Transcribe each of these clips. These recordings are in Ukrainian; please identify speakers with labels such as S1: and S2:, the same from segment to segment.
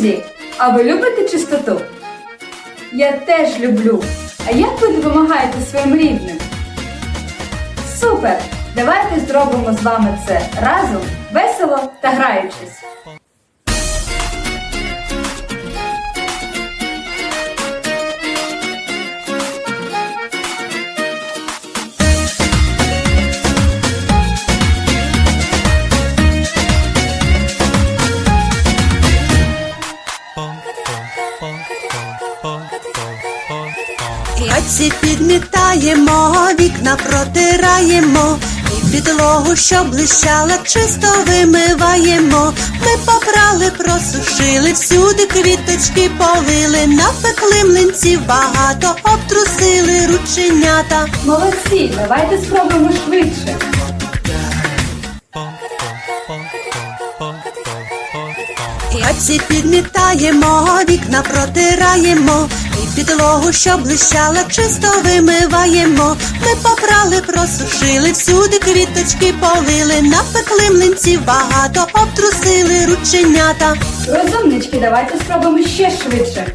S1: Друзі, а ви любите чистоту? Я теж люблю. А як ви допомагаєте своїм рідним? Супер! Давайте зробимо з вами це разом, весело та граючись.
S2: Хаті підмітаємо, вікна протираємо, і підлогу, що блищала, чисто вимиваємо. Ми попрали, просушили, всюди квіточки полили, напекли млинців багато, обтрусили рученята.
S1: Молодці, давайте спробуємо швидше.
S2: Хаті підмітаємо, вікна протираємо, і підлогу, що блищала, чисто вимиваємо. Ми попрали, просушили, всюди квіточки полили, напекли млинців багато, обтрусили рученята.
S1: Розумнички, давайте спробуємо ще швидше.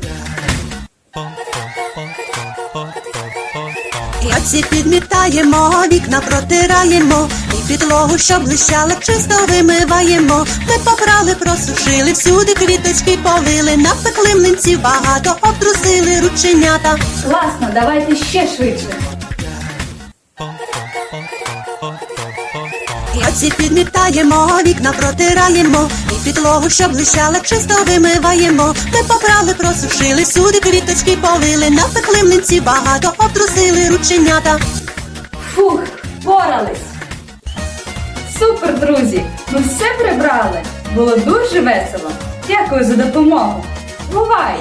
S2: Хаті підмітаємо, вікна протираємо, і підлогу, що блищала, чисто вимиваємо. Ми попрали, просушили, всюди квіточки полили, напекли млинців багато, обтрусили рученята.
S1: Класно, давайте ще швидше.
S2: Хаті підмітаємо, вікна протираємо, і підлогу, що блищала, чисто вимиваємо. Ми попрали, просушили, всюди квіточки полили, напекли млинці багато, обтрусили рученята.
S1: Фух, впорались. Супер, друзі! Ми все прибрали. Було дуже весело. Дякую за допомогу. Бувай!